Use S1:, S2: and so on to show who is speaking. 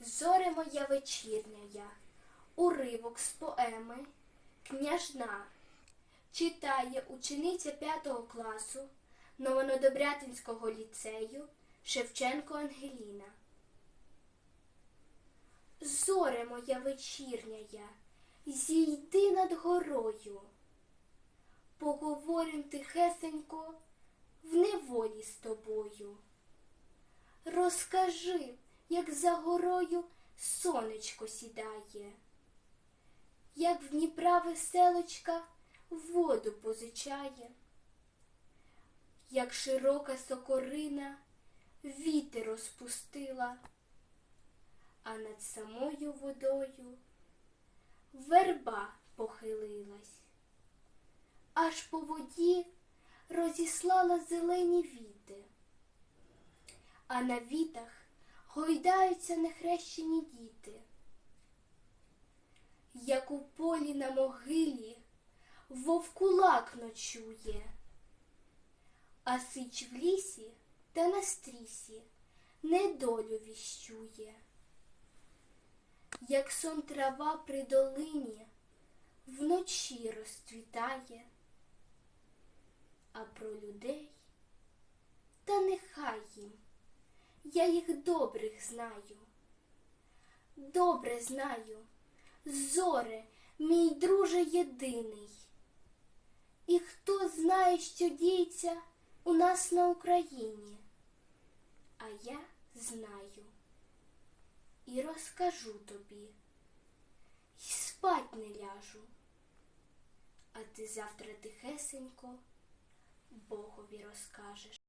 S1: Зоре моя вечірня уривок з поеми Княжна читає учениця п'ятого класу Новонодобрятинського ліцею Шевченко Ангеліна. Зоре моя вечірня зійди над горою. Поговорим тихесенько в неволі з тобою. Розкажи, як за горою сонечко сідає, як в Дніпра веселочка воду позичає, як широка сокорина вітер розпустила, а над самою водою верба похилилась, аж по воді розіслала зелені віти а на вітах гойдаються нехрещені діти. Як у полі на могилі вовкулак ночує, а сич в лісі та на стрісі недолю віщує. Як сон трава при долині вночі розцвітає, а про людей та нехай їм я їх добрих знаю. Добре знаю, зоре, мій друже єдиний. І хто знає, що діється у нас на Україні, а я знаю і розкажу тобі, й спать не ляжу, а ти завтра тихесенько Богові розкажеш.